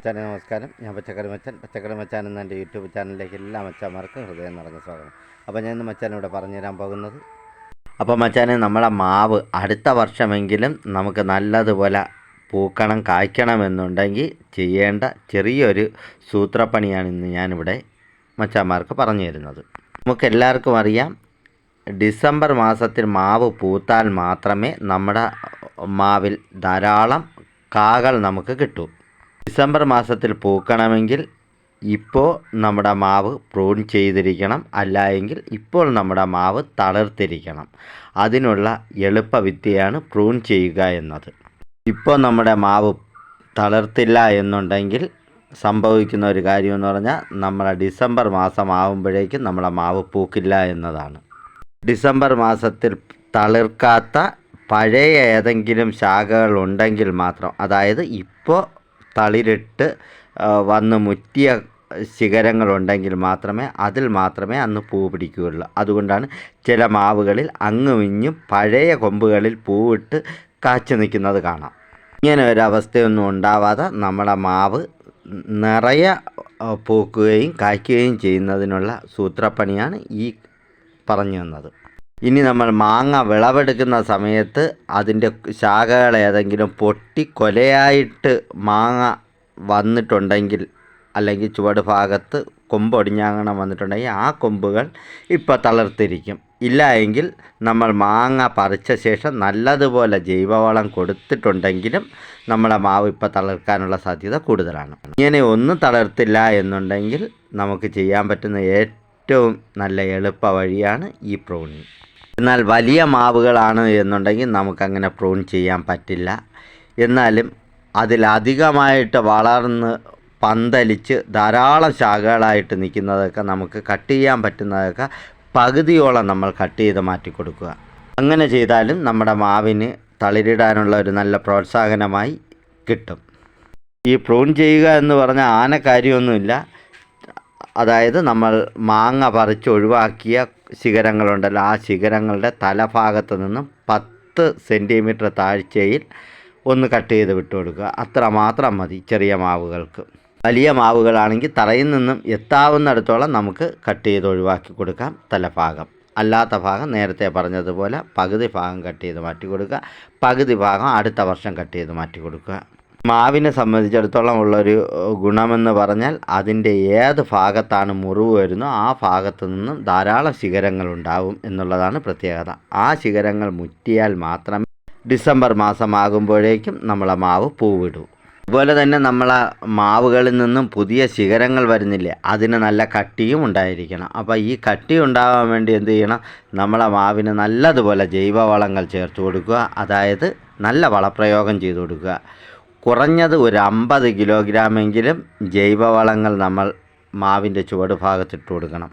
മച്ചാനെ നമസ്കാരം. ഞാൻ പച്ചക്കറി മച്ചാൻ. പച്ചക്കറി മച്ചാൻ എന്ന എന്റെ യൂട്യൂബ് ചാനലിലേക്ക് എല്ലാ മച്ചാന്മാർക്കും ഹൃദയം നിറഞ്ഞ സ്വാഗതം. അപ്പോൾ ഞാൻ ഇന്ന് മച്ചാനിവിടെ പറഞ്ഞു തരാൻ പോകുന്നത്. അപ്പോൾ മച്ചാനെ നമ്മളെ മാവ് അടുത്ത വർഷമെങ്കിലും നമുക്ക് നല്ലതുപോലെ പൂക്കണം കായ്ക്കണമെന്നുണ്ടെങ്കിൽ ചെയ്യേണ്ട ചെറിയൊരു സൂത്രപ്പണിയാണ് ഇന്ന് ഞാനിവിടെ മച്ചാന്മാർക്ക് പറഞ്ഞു തരുന്നത് നമുക്കെല്ലാവർക്കും അറിയാം ഡിസംബർ മാസത്തിൽ മാവ് പൂത്താൽ മാത്രമേ നമ്മുടെ മാവിൽ ധാരാളം കാകൾ നമുക്ക് കിട്ടൂ. ഡിസംബർ മാസത്തിൽ പൂക്കണമെങ്കിൽ ഇപ്പോൾ നമ്മുടെ മാവ് പ്രൂൺ ചെയ്തിരിക്കണം. അല്ല എങ്കിൽ ഇപ്പോൾ നമ്മുടെ മാവ് തളർത്തിരിക്കണം. അതിനുള്ള എളുപ്പ വിദ്യയാണ് പ്രൂൺ ചെയ്യുക എന്നത്. ഇപ്പോൾ നമ്മുടെ മാവ് തളിർത്തില്ല എന്നുണ്ടെങ്കിൽ സംഭവിക്കുന്ന ഒരു കാര്യം എന്ന് പറഞ്ഞാൽ നമ്മളെ ഡിസംബർ മാസം ആവുമ്പോഴേക്കും നമ്മളെ മാവ് പൂക്കില്ല എന്നതാണ്. ഡിസംബർ മാസത്തിൽ തളിർക്കാത്ത പഴയ ഏതെങ്കിലും ശാഖകൾ ഉണ്ടെങ്കിൽ മാത്രം അതായത് ഇപ്പോൾ തളിരിട്ട് വന്ന് മുറ്റിയ ശിഖരങ്ങളുണ്ടെങ്കിൽ മാത്രമേ അതിൽ മാത്രമേ അന്ന് പൂ പിടിക്കുകയുള്ളൂ. അതുകൊണ്ടാണ് ചില മാവുകളിൽ അങ്ങും ഇഞ്ഞും പഴയ കൊമ്പുകളിൽ പൂവിട്ട് കാച്ചു നിൽക്കുന്നത് കാണാം. ഇങ്ങനെ ഒരു അവസ്ഥയൊന്നും ഉണ്ടാവാതെ നമ്മുടെ മാവ് നിറയെ പൂക്കുകയും കായ്ക്കുകയും ചെയ്യുന്നതിനുള്ള സൂത്രപ്പണിയാണ് ഈ പറഞ്ഞു തന്നത് ഇനി നമ്മൾ മാങ്ങ വിളവെടുക്കുന്ന സമയത്ത് അതിന്റെ ശാഖകൾ ഏതെങ്കിലും പൊട്ടി കൊലയായിട്ട് മാങ്ങ വന്നിട്ടുണ്ടെങ്കിൽ അല്ലെങ്കിൽ ചുവട് ഭാഗത്ത് കൊമ്പ് ഒടിഞ്ഞാങ്ങണം വന്നിട്ടുണ്ടെങ്കിൽ ആ കൊമ്പുകൾ ഇപ്പോൾ തളർത്തിരിക്കും. ഇല്ല എങ്കിൽ നമ്മൾ മാങ്ങ പറിച്ച ശേഷം നല്ലതുപോലെ ജൈവവളം കൊടുത്തിട്ടുണ്ടെങ്കിലും നമ്മുടെ മാവ് ഇപ്പോൾ തളർക്കാനുള്ള സാധ്യത കൂടുതലാണ്. ഇങ്ങനെ ഒന്നും തളർത്തില്ല എന്നുണ്ടെങ്കിൽ നമുക്ക് ചെയ്യാൻ പറ്റുന്ന ഏറ്റവും നല്ല എളുപ്പ വഴിയാണ് ഈ പ്രൂണിങ് എന്നാൽ വലിയ മാവുകളാണ് എന്നുണ്ടെങ്കിൽ നമുക്കങ്ങനെ പ്രൂൺ ചെയ്യാൻ പറ്റില്ല. എന്നാലും അതിലധികമായിട്ട് വളർന്ന് പന്തലിച്ച് ധാരാളം ശാഖകളായിട്ട് നിൽക്കുന്നതൊക്കെ നമുക്ക് കട്ട് ചെയ്യാൻ പറ്റുന്നതൊക്കെ പകുതിയോളം നമ്മൾ കട്ട് ചെയ്ത് മാറ്റി കൊടുക്കുക. അങ്ങനെ ചെയ്താലും നമ്മുടെ മാവിന് തളിരിടാനുള്ള ഒരു നല്ല പ്രോത്സാഹനമായി കിട്ടും. ഈ പ്രൂൺ ചെയ്യുക എന്ന് പറഞ്ഞാൽ ആന കാര്യമൊന്നുമില്ല അതായത് നമ്മൾ മാങ്ങ പറിച്ച് ഒഴിവാക്കിയ ശിഖരങ്ങളുണ്ടല്ലോ. ആ ശിഖരങ്ങളുടെ തലഭാഗത്ത് നിന്നും പത്ത് സെന്റിമീറ്റർ താഴ്ചയിൽ ഒന്ന് കട്ട് ചെയ്ത് വിട്ടു കൊടുക്കുക. അത്ര മാത്രം മതി ചെറിയ മാവുകൾക്ക്. വലിയ മാവുകളാണെങ്കിൽ തറയിൽ നിന്നും എത്താവുന്നിടത്തോളം നമുക്ക് കട്ട് ചെയ്ത് ഒഴിവാക്കി കൊടുക്കാം തലഭാഗം. അല്ലാത്ത ഭാഗം നേരത്തെ പറഞ്ഞതുപോലെ പകുതി ഭാഗം കട്ട് ചെയ്ത് മാറ്റി കൊടുക്കുക. പകുതി ഭാഗം അടുത്ത വർഷം കട്ട് ചെയ്ത് മാറ്റി കൊടുക്കുക. മാവിനെ സംബന്ധിച്ചിടത്തോളം ഉള്ളൊരു ഗുണമെന്ന് പറഞ്ഞാൽ അതിന്റെ ഏത് ഭാഗത്താണ് മുറിവ് വരുന്നോ ആ ഭാഗത്തു നിന്നും ധാരാളം ശിഖരങ്ങൾ ഉണ്ടാവും എന്നുള്ളതാണ് പ്രത്യേകത. ആ ശിഖരങ്ങൾ മുറ്റിയാൽ മാത്രമേ ഡിസംബർ മാസമാകുമ്പോഴേക്കും നമ്മളെ മാവ് പൂവിടൂ. അതുപോലെ തന്നെ നമ്മളെ മാവുകളിൽ നിന്നും പുതിയ ശിഖരങ്ങൾ വരുന്നില്ലേ അതിന് നല്ല കട്ടിയും ഉണ്ടായിരിക്കണം. അപ്പോൾ ഈ കട്ടി ഉണ്ടാകാൻ വേണ്ടി എന്ത് ചെയ്യണം? നമ്മളെ മാവിന് നല്ലതുപോലെ ജൈവവളങ്ങൾ ചേർത്ത് കൊടുക്കുക. അതായത് നല്ല വളപ്രയോഗം ചെയ്തു കൊടുക്കുക. കുറഞ്ഞത് ഒരു അമ്പത് കിലോഗ്രാമെങ്കിലും ജൈവവളങ്ങൾ നമ്മൾ മാവിന്റെ ചുവട് ഭാഗത്തിട്ട് കൊടുക്കണം.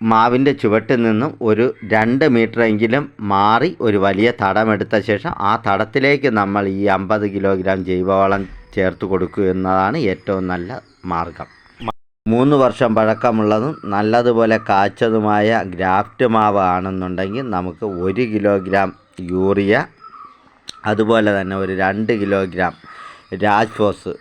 മാവിന്റെ ചുവട്ടിൽ നിന്നും ഒരു രണ്ട് മീറ്ററെങ്കിലും മാറി ഒരു വലിയ തടമെടുത്ത ശേഷം ആ തടത്തിലേക്ക് നമ്മൾ ഈ അമ്പത് കിലോഗ്രാം ജൈവവളം ചേർത്ത് കൊടുക്കുക എന്നതാണ് ഏറ്റവും നല്ല മാർഗം. മൂന്ന് വർഷം പഴക്കമുള്ളതും നല്ലതുപോലെ കാച്ചതുമായ ഗ്രാഫ്റ്റ് മാവ് ആണെന്നുണ്ടെങ്കിൽ നമുക്ക് ഒരു കിലോഗ്രാം യൂറിയ അതുപോലെ തന്നെ ഒരു രണ്ട് കിലോഗ്രാം രാജ്ഫോസ്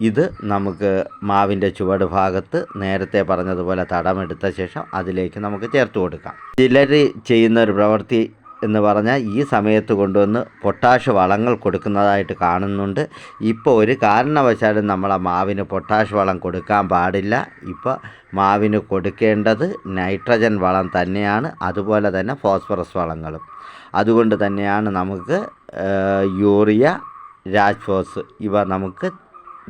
ഇത് നമുക്ക് മാവിന്റെ ചുവട് ഭാഗത്ത് നേരത്തെ പറഞ്ഞതുപോലെ തടമെടുത്ത ശേഷം അതിലേക്ക് നമുക്ക് ചേർത്ത് കൊടുക്കാം. ചിലർ ചെയ്യുന്ന ഒരു പ്രവൃത്തി എന്ന് പറഞ്ഞാൽ ഈ സമയത്ത് കൊണ്ടുവന്ന് പൊട്ടാഷ് വളങ്ങൾ കൊടുക്കുന്നതായിട്ട് കാണുന്നുണ്ട്. ഇപ്പോൾ ഒരു കാരണവശാലും നമ്മളെ മാവിന് പൊട്ടാഷ് വളം കൊടുക്കാൻ പാടില്ല. ഇപ്പോൾ മാവിന് കൊടുക്കേണ്ടത് നൈട്രജൻ വളം തന്നെയാണ് അതുപോലെ തന്നെ ഫോസ്ഫറസ് വളങ്ങളും. അതുകൊണ്ട് തന്നെയാണ് നമുക്ക് യൂറിയ രാജ്ഫോസ് ഇവ നമുക്ക്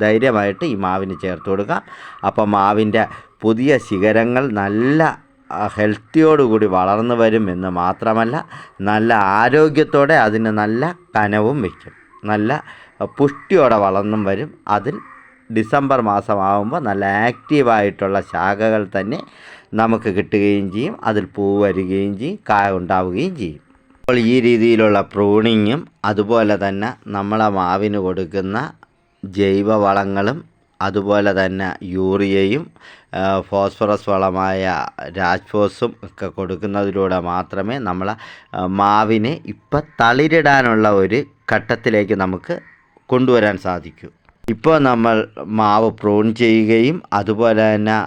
ധൈര്യമായിട്ട് ഈ മാവിന് ചേർത്ത് കൊടുക്കാം. അപ്പോൾ മാവിന്റെ പുതിയ ശിഖരങ്ങൾ നല്ല ഹെൽത്തിയോടുകൂടി വളർന്നു വരും എന്ന് മാത്രമല്ല നല്ല ആരോഗ്യത്തോടെ അതിന് നല്ല കനവും വയ്ക്കും. നല്ല പുഷ്ടിയോടെ വളർന്നും വരും. അതിൽ ഡിസംബർ മാസമാകുമ്പോൾ നല്ല ആക്റ്റീവായിട്ടുള്ള ശാഖകൾ തന്നെ നമുക്ക് കിട്ടുകയും ചെയ്യും. അതിൽ പൂ വരികയും ചെയ്യും കായ ഉണ്ടാവുകയും ചെയ്യും. അപ്പോൾ ഈ രീതിയിലുള്ള പ്രൂണിങ്ങും അതുപോലെ തന്നെ നമ്മളെ മാവിന് കൊടുക്കുന്ന ജൈവവളങ്ങളും അതുപോലെ തന്നെ യൂറിയയും ഫോസ്ഫറസ് വളമായ രാജ്ഫോസും ഒക്കെ കൊടുക്കുന്നതിലൂടെ മാത്രമേ നമ്മളെ മാവിനെ ഇപ്പം തളിരിടാനുള്ള ഒരു ഘട്ടത്തിലേക്ക് നമുക്ക് കൊണ്ടുവരാൻ സാധിക്കൂ. ഇപ്പോൾ നമ്മൾ മാവ് പ്രൂൺ ചെയ്യുകയും അതുപോലെ തന്നെ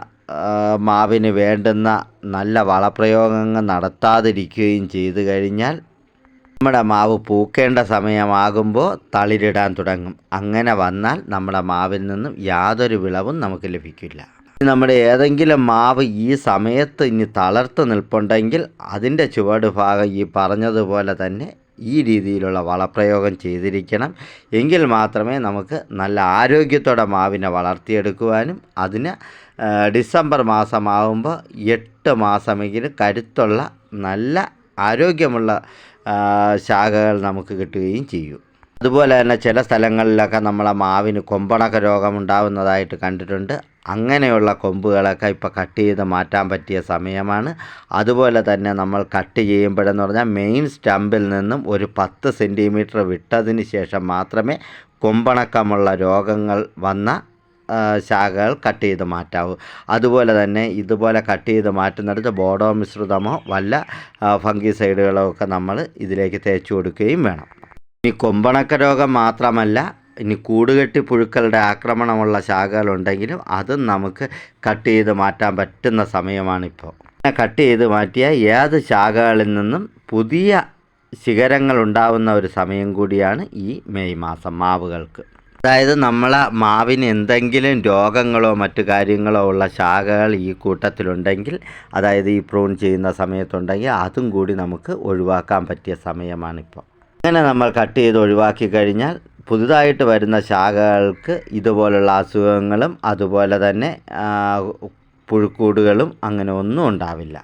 മാവിന് വേണ്ടുന്ന നല്ല വളപ്രയോഗങ്ങൾ നടത്താതിരിക്കുകയും ചെയ്തു കഴിഞ്ഞാൽ നമ്മുടെ മാവ് പൂക്കേണ്ട സമയമാകുമ്പോൾ തളിരിടാൻ തുടങ്ങും. അങ്ങനെ വന്നാൽ നമ്മുടെ മാവിൽ നിന്നും യാതൊരു വിളവും നമുക്ക് ലഭിക്കില്ല. നമ്മുടെ ഏതെങ്കിലും മാവ് ഈ സമയത്ത് ഇനി തളർത്ത് നിൽപ്പുണ്ടെങ്കിൽ അതിന്റെ ചുവട് ഭാഗം ഈ പറഞ്ഞതുപോലെ തന്നെ ഈ രീതിയിലുള്ള വളപ്രയോഗം ചെയ്തിരിക്കണം. എങ്കിൽ മാത്രമേ നമുക്ക് നല്ല ആരോഗ്യത്തോടെ മാവിനെ വളർത്തിയെടുക്കുവാനും അതിന് ഡിസംബർ മാസമാകുമ്പോൾ എട്ട് മാസമെങ്കിലും കരുത്തുള്ള നല്ല ആരോഗ്യമുള്ള ശാഖകൾ നമുക്ക് കിട്ടുകയും ചെയ്യും. അതുപോലെ തന്നെ ചില സ്ഥലങ്ങളിലൊക്കെ നമ്മളെ മാവിന് കൊമ്പണക്ക രോഗം ഉണ്ടാവുന്നതായിട്ട് കണ്ടിട്ടുണ്ട്. അങ്ങനെയുള്ള കൊമ്പുകളൊക്കെ ഇപ്പോൾ കട്ട് ചെയ്ത് മാറ്റാൻ പറ്റിയ സമയമാണ്. അതുപോലെ തന്നെ നമ്മൾ കട്ട് ചെയ്യുമ്പോഴെന്ന് പറഞ്ഞാൽ മെയിൻ സ്റ്റമ്പിൽ നിന്നും ഒരു പത്ത് സെന്റിമീറ്റർ വിട്ടതിന് ശേഷം മാത്രമേ കൊമ്പണക്കമുള്ള രോഗങ്ങൾ വന്ന ശാഖകൾ കട്ട് ചെയ്ത് മാറ്റാവൂ. അതുപോലെ തന്നെ ഇതുപോലെ കട്ട് ചെയ്ത് മാറ്റുന്നിടത്ത് ബോഡോ മിശ്രിതമോ വല്ല ഫംഗിസൈഡുകളോ ഒക്കെ നമ്മൾ ഇതിലേക്ക് തേച്ചു കൊടുക്കുകയും വേണം. ഇനി കൊമ്പണക്ക രോഗം മാത്രമല്ല ഇനി കൂടുകെട്ടി പുഴുക്കളുടെ ആക്രമണമുള്ള ശാഖകളുണ്ടെങ്കിലും അതും നമുക്ക് കട്ട് ചെയ്ത് മാറ്റാൻ പറ്റുന്ന സമയമാണിപ്പോൾ. കട്ട് ചെയ്ത് മാറ്റിയ ഏത് ശാഖകളിൽ നിന്നും പുതിയ ശിഖരങ്ങൾ ഉണ്ടാവുന്ന ഒരു സമയം കൂടിയാണ് ഈ മെയ് മാസം മാവുകൾക്ക്. അതായത് നമ്മളെ മാവിന് എന്തെങ്കിലും രോഗങ്ങളോ മറ്റു കാര്യങ്ങളോ ഉള്ള ശാഖകൾ ഈ കൂട്ടത്തിലുണ്ടെങ്കിൽ അതായത് ഈ പ്രൂൺ ചെയ്യുന്ന സമയത്തുണ്ടെങ്കിൽ അതും കൂടി നമുക്ക് ഒഴിവാക്കാൻ പറ്റിയ സമയമാണിപ്പോൾ അങ്ങനെ നമ്മൾ കട്ട് ചെയ്ത് ഒഴിവാക്കി കഴിഞ്ഞാൽ പുതുതായിട്ട് വരുന്ന ശാഖകൾക്ക് ഇതുപോലുള്ള അസുഖങ്ങളും അതുപോലെ തന്നെ പുഴുക്കൂടുകളും അങ്ങനെ ഒന്നും ഉണ്ടാവില്ല.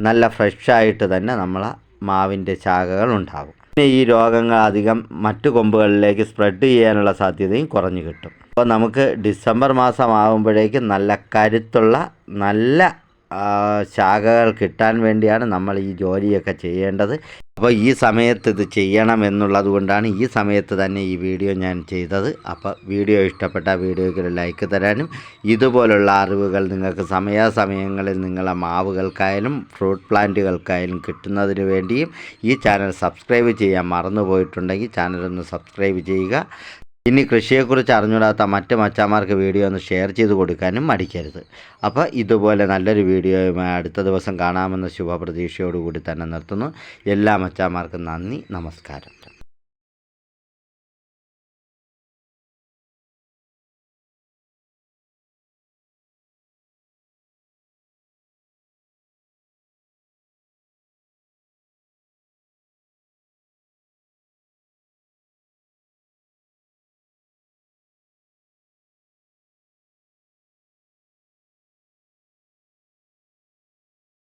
നല്ല ഫ്രഷായിട്ട് തന്നെ നമ്മളെ മാവിന്റെ ശാഖകൾ ഉണ്ടാകും പിന്നെ ഈ രോഗങ്ങൾ അധികം മറ്റു കൊമ്പുകളിലേക്ക് സ്പ്രെഡ് ചെയ്യാനുള്ള സാധ്യതയും കുറഞ്ഞു കിട്ടും. അപ്പോൾ നമുക്ക് ഡിസംബർ മാസമാകുമ്പോഴേക്കും നല്ല കരുത്തുള്ള നല്ല ശാഖകൾ കിട്ടാൻ വേണ്ടിയാണ് നമ്മൾ ഈ ജോലിയൊക്കെ ചെയ്യേണ്ടത്. അപ്പോൾ ഈ സമയത്ത് ഇത് ചെയ്യണം എന്നുള്ളത് കൊണ്ടാണ് ഈ സമയത്ത് തന്നെ ഈ വീഡിയോ ഞാൻ ചെയ്തത്. അപ്പോൾ വീഡിയോ ഇഷ്ടപ്പെട്ട വീഡിയോയ്ക്ക് ലൈക്ക് തരാനും. ഇതുപോലുള്ള അറിവുകൾ നിങ്ങൾക്ക് സമയാസമയങ്ങളിൽ നിങ്ങളെ മാവുകൾക്കായാലും ഫ്രൂട്ട് പ്ലാന്റുകൾക്കായാലും കിട്ടുന്നതിന് വേണ്ടിയും ഈ ചാനൽ സബ്സ്ക്രൈബ് ചെയ്യാൻ മറന്നു പോയിട്ടുണ്ടെങ്കിൽ ചാനലൊന്ന് സബ്സ്ക്രൈബ് ചെയ്യുക. ഇനി കൃഷിയെക്കുറിച്ച് അറിഞ്ഞൂടാത്ത മറ്റ് മച്ചാമാർക്ക് വീഡിയോ ഒന്ന് ഷെയർ ചെയ്ത് കൊടുക്കാനും മടിക്കരുത്. അപ്പോൾ ഇതുപോലെ നല്ലൊരു വീഡിയോയുമായി അടുത്ത ദിവസം കാണാമെന്ന ശുഭപ്രതീക്ഷയോടുകൂടി തന്നെ നിർത്തുന്നു. എല്ലാ മച്ചാമാർക്കും നന്ദി നമസ്കാരം.